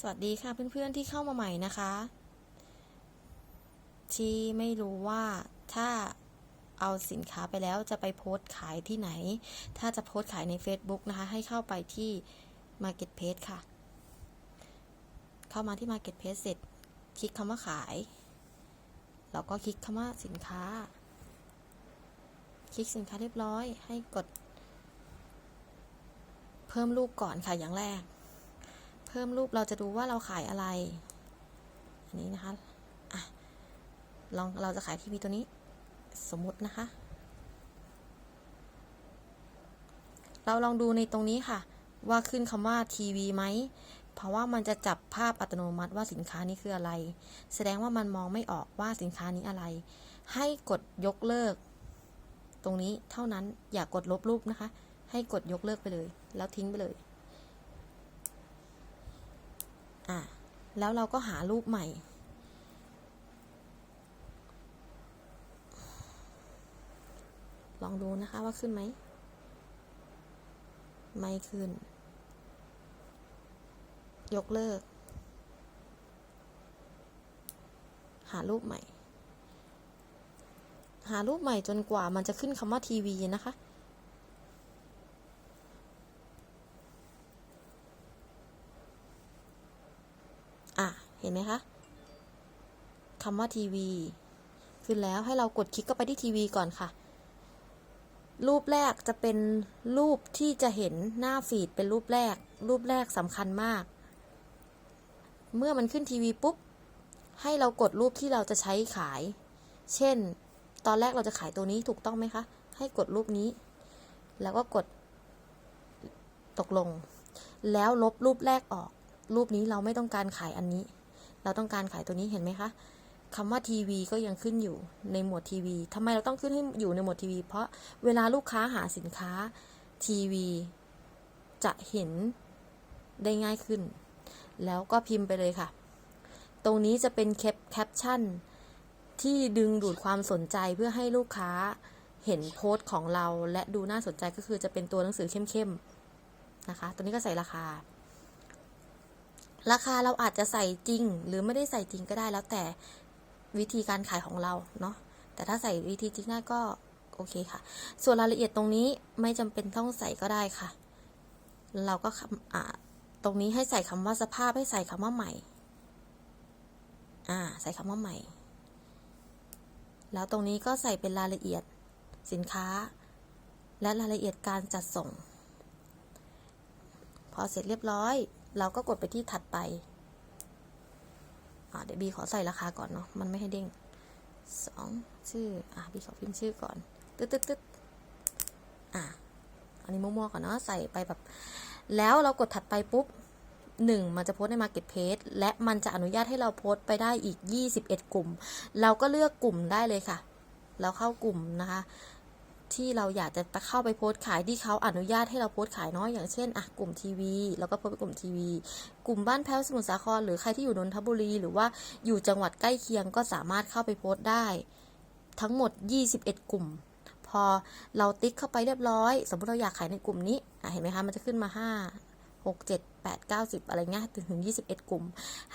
สวัสดีค่ะเพื่อนๆที่เข้ามาใหม่นะคะ ที่ไม่รู้ว่าถ้าเอาสินค้าไปแล้วจะไปโพสต์ขายที่ไหน ถ้าจะโพสต์ขายใน Facebook นะคะ ให้เข้าไปที่ Marketplace ค่ะ เข้ามาที่ Marketplace เสร็จ คลิกคำว่าขาย แล้วก็คลิกคำว่าสินค้า คลิกสินค้าเรียบร้อย ให้กด เพิ่มรูปก่อนค่ะอย่างแรก พิ่มรูปเราจะดูว่าเราขายอะไร อันนี้นะคะอะลองเราจะขายทีวีตัวนี้ สมมุตินะคะ เราลองดูในตรงนี้ค่ะ ว่าขึ้นคำว่าทีวีไหมเพราะว่ามันจะจับภาพอัตโนมัติว่าสินค้านี้คืออะไร แสดงว่ามันมองไม่ออกว่าสินค้านี้อะไร ให้กดยกเลิก ตรงนี้เท่านั้นอย่ากดลบรูปนะคะ ให้กดยกเลิกไปเลย แล้วทิ้งไปเลย อะแล้วเราก็หารูปใหม่ ลองดูนะคะว่าขึ้นไหม ไม่ขึ้น ยกเลิก หารูปใหม่ หารูปใหม่จนกว่ามันจะขึ้นคำว่าทีวีนะคะ อะ เห็นไหมคะคำว่าทีวีขึ้นแล้วให้เรากดคลิกเข้าไปที่ทีวีก่อนค่ะ รูปแรกจะเป็นรูปที่จะเห็นหน้าฟีดเป็นรูปแรก รูปแรกสำคัญมาก เมื่อมันขึ้นทีวีปุ๊บ ให้เรากดรูปที่เราจะใช้ขาย เช่น ตอนแรกเราจะขายตัวนี้ถูกต้องไหมคะ ให้กดรูปนี้ แล้วก็กดตกลง แล้วลบรูปแรกออก รูปนี้เราไม่ต้องการขายอันนี้ เราต้องการขายตัวนี้เห็นไหมคะคำว่าทีวีก็ยังขึ้นอยู่ในหมวดทีวีทำไมเราต้องขึ้นให้อยู่ในหมวดทีวี เพราะเวลาลูกค้าหาสินค้าทีวีจะเห็นได้ง่ายขึ้น แล้วก็พิมพ์ไปเลยค่ะ ตรงนี้จะเป็นแคปแคปชั่นที่ดึงดูดความสนใจเพื่อให้ลูกค้าเห็นโพสต์ของเราและดูน่าสนใจก็คือจะเป็นตัวหนังสือเข้มๆนะคะ ตัวนี้ก็ใส่ราคา ราคาเราอาจจะใส่จริง หรือไม่ได้ใส่จริงก็ได้แล้วแต่วิธีการขายของเราเนาะแต่ถ้าใส่วิธีจริงได้ก็โอเคค่ะ ส่วนรายละเอียดตรงนี้ไม่จำเป็นต้องใส่ก็ได้ค่ะ เราก็คำอ่าตรงนี้ให้ใส่คำว่าสภาพให้ใส่คำว่าใหม่ อ่า ใส่คำว่าใหม่ แล้วตรงนี้ก็ใส่เป็นรายละเอียดสินค้า และรายละเอียดการจัดส่ง พอเสร็จเรียบร้อย เราก็กดไปที่ถัดไปเดี๋ยวบีขอใส่ราคาก่อนเนาะ มันไม่ให้เด้งสองชื่อ อะบีขอพิมพ์ชื่อก่อน ตึ๊ดตึ๊ดตึ๊ดอะ อันนี้มั่วๆก่อนเนาะ ใส่ไปแบบ แล้วเรากดถัดไปปุ๊บหนึ่งมันจะโพสใน Marketplace และมันจะอนุญาตให้เราโพสไปได้อีก 21 กลุ่ม เราก็เลือกกลุ่มได้เลยค่ะ เราเข้ากลุ่มนะคะ ที่เราอยากจะเข้าไปโพสต์ขายที่เขาอนุญาตให้เราโพสต์ขายเนาะอย่างเช่นอะกลุ่มทีวีเราก็โพสต์ไปกลุ่มทีวี กลุ่มบ้านแพ้วสมุทรสาครหรือใครที่อยู่นนทบุรี หรือว่าอยู่จังหวัดใกล้เคียงก็สามารถเข้าไปโพสต์ได้ ทั้งหมด 21 กลุ่ม พอเราติ๊กเข้าไปเรียบร้อย สมมติเราอยากขายในกลุ่มนี้อะเห็นไหมคะมันจะขึ้นมา 5 6 7 8 9 10 อะไรเงี้ยถึงถึง 21 กลุ่ม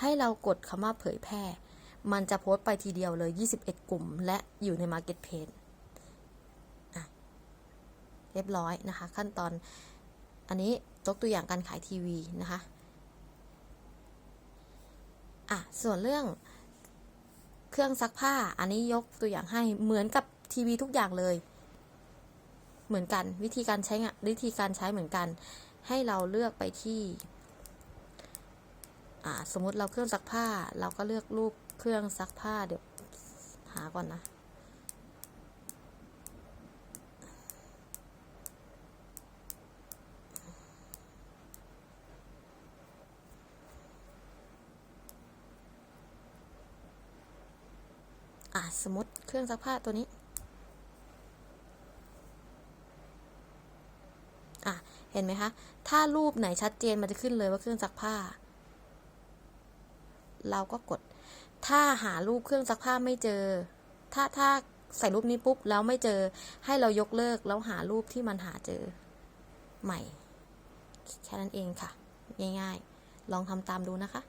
ให้เรากดคำว่าเผยแพร่ มันจะโพสต์ไปทีเดียวเลย 21 กลุ่ม และอยู่ใน Marketplace เรียบร้อยนะคะ ขั้นตอนอันนี้ยกตัวอย่างการขายทีวีนะคะอะส่วนเรื่องเครื่องซักผ้าอันนี้ยกตัวอย่างให้เหมือนกับทีวีทุกอย่างเลย เหมือนกันวิธีการใช้งานวิธีการใช้เหมือนกัน ให้เราเลือกไปที่อ่าสมมติเราเครื่องซักผ้า เราก็เลือกรูปเครื่องซักผ้าเดี๋ยวหาก่อนนะ อะสมมติเครื่องซักผ้าตัวนี้ อะ เห็นไหมคะ ถ้ารูปไหนชัดเจนมันจะขึ้นเลยว่าเครื่องซักผ้า เราก็กด ถ้าหารูปเครื่องซักผ้าไม่เจอ ถ้าถ้าใส่รูปนี้ปุ๊บแล้วไม่เจอ ให้เรายกเลิกแล้วหารูปที่มันหาเจอ ใหม่ แค่นั้นเองค่ะ ง่ายๆ ลองทำตามดูนะคะ